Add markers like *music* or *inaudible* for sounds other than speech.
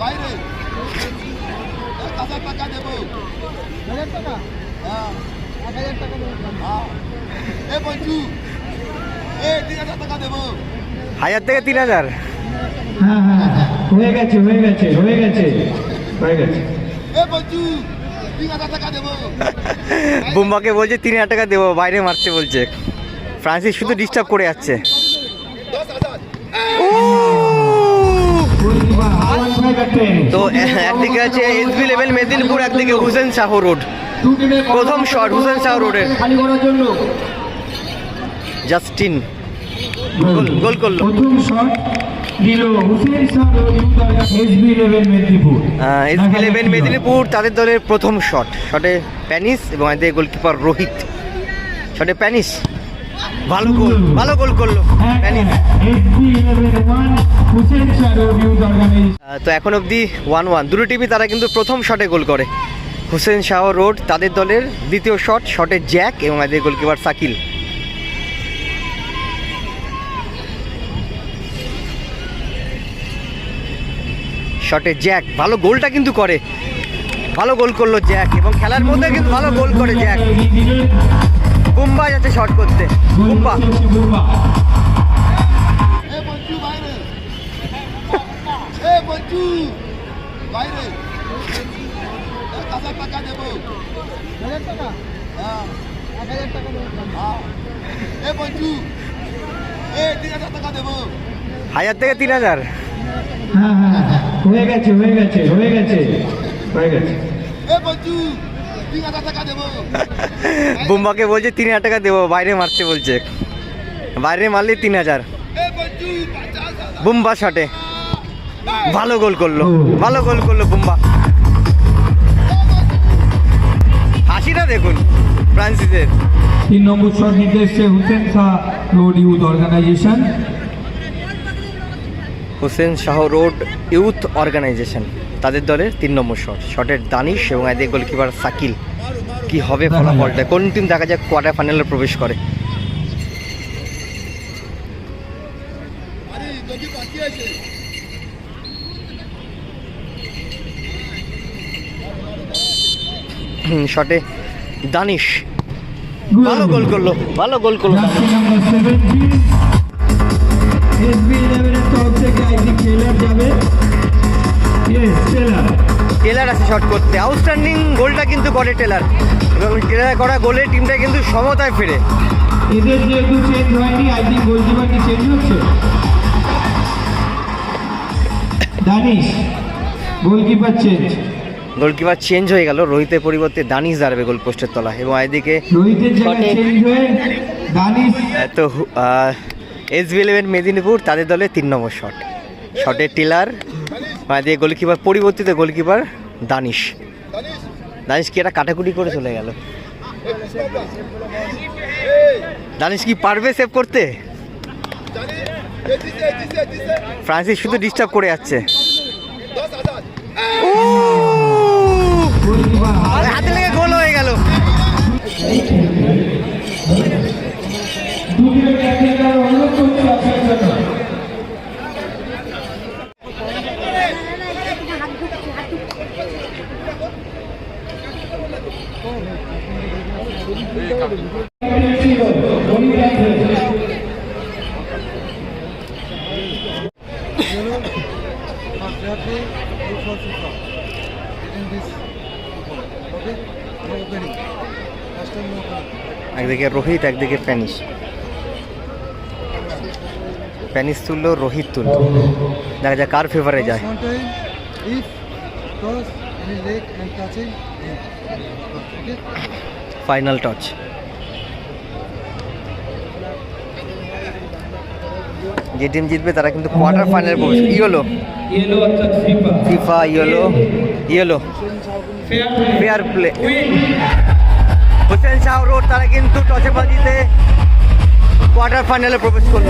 বাইরে এক হাজার টাকা দেবো হাজার। টাকা হ্যাঁ এক হাজার টাকা দেবো হ্যাঁ এ এ তিন হাজার টাকা দেবো হাজার থেকে তিন হাজার হ্যাঁ হ্যাঁ। হয়ে গেছে হয়ে গেছে হয়ে গেছে হয়ে গেছে। এ টাকা দেবো বুম্বাকে বলছে তিন হাজার টাকা দেবো বাইরে মারতে বলছে। ফ্রান্সিস শুধু ডিস্টার্ব করে যাচ্ছে। তো একদিকে আছে এসবি লেভেল মেদিনীপুর একদিকে হুসেন শাহ রোড প্রথম শট হুসেন শাহ রোডের জাস্টিন গোল গোল করল। প্রথম শট মেদিনীপুর। মেদিনীপুর তাদের দলের প্রথম শট শটে প্যানিস এবং এদের গোলকিপার রোহিত। শটে প্যানিস। ভালো গোল ভালো গোল করল। আহ, তো এখন অবধি ওয়ান ওয়ান দুটো টিমই তারা কিন্তু প্রথম শটে গোল করে। হুসেন শাহ রোড তাদের দলের দ্বিতীয় শট শটে জ্যাক এবং এদের গোলকিপার সাকিল। শটে জ্যাক ভালো গোলটা কিন্তু করে। ভালো গোল করল জ্যাক এবং খেলার মধ্যে কিন্তু ভালো গোল করে জ্যাক বুম্বা যাচ্ছে শট করতে। বুম্বা বুম্বা এ বঞ্চু বাইরে। এ বঞ্চু বাইরে। এক হাজার টাকা দেবো। হাজার টাকা? হ্যাঁ। এক হাজার টাকা দেবো। হ্যাঁ। এ বঞ্চু এ তিন হাজার টাকা দেবো। হাজার থেকে তিন হাজার। হ্যাঁ হ্যাঁ হয়ে। গেছে হয়ে গেছে হয়ে গেছে। হয়ে গেছে। এ বঞ্চু *laughs* বুম্বাকে বলছে তিন হাজার টাকা দেবো, বাইরে মারতে বলছে। বাইরে মারলে তিন হাজার। বুম্বা শটে ভালো গোল করল, ভালো গোল করল বুম্বা। হাসিটা দেখুন, ফ্রান্সিসের। তিন নম্বর শট নিতে এসছে Hussain Shah road youth organisation Hossain Shah road youth organisation. তাদের দলের তিন নম্বর শট। শটের দানিশ এবং এদের গোলকিপার সাকিল। কি হবে ফলাফলটা কোন টিম দেখা যাক কোয়ার্টার ফাইনালে প্রবেশ করে। শটে দানিশ। ভালো গোল করল ভালো গোল করল এসবি ইলেভেনের তরফ থেকে আইসি টেলার যাবে ইয়েস টেলার টেলার আছে শট করতে। আউটস্ট্যান্ডিং গোলটা কিন্তু করে টেলার এবং টেলার করা গোলে টিমটা কিন্তু সমতায় ফেরে। এদের যেহেতু চেঞ্জ হয়নি আইসি গোলকিপার কি চেঞ্জ হচ্ছে? Danish goalkeeper change goalkeeper change হয়ে গেল। রোহিতের পরিবর্তে দানিশ দাঁড়াবে গোল পোস্টের তলা এবং এদিকে রোহিতের জায়গায় চেঞ্জ হয়ে দানিশ তো এস বি ইলেভেন মেদিনীপুর তাদের দলে তিন নম্বর শট শটের টিলার দিয়ে গোলকিপার পরিবর্তিত গোলকিপার দানিশ দানিশ কি একটা কাটাকুটি করে চলে গেল। দানিশ কি পারবে সেভ করতে? ফ্রান্সিস শুধু ডিস্টার্ব করে যাচ্ছে। একদিকে রোহিত, একদিকে প্যানিস প্যানিস তুললো রোহিত তুললো। দেখা যাক কার ফেভারে যায়। ফাইনাল one যে টিম জিতবে তারা কিন্তু কোয়ার্টার ফাইনালে প্রবেশ yellow. FIFA yellow. Yellow fair play Hossain Shah road তারা কিন্তু টসে বাজিতে কোয়ার্টার ফাইনালে প্রবেশ করল।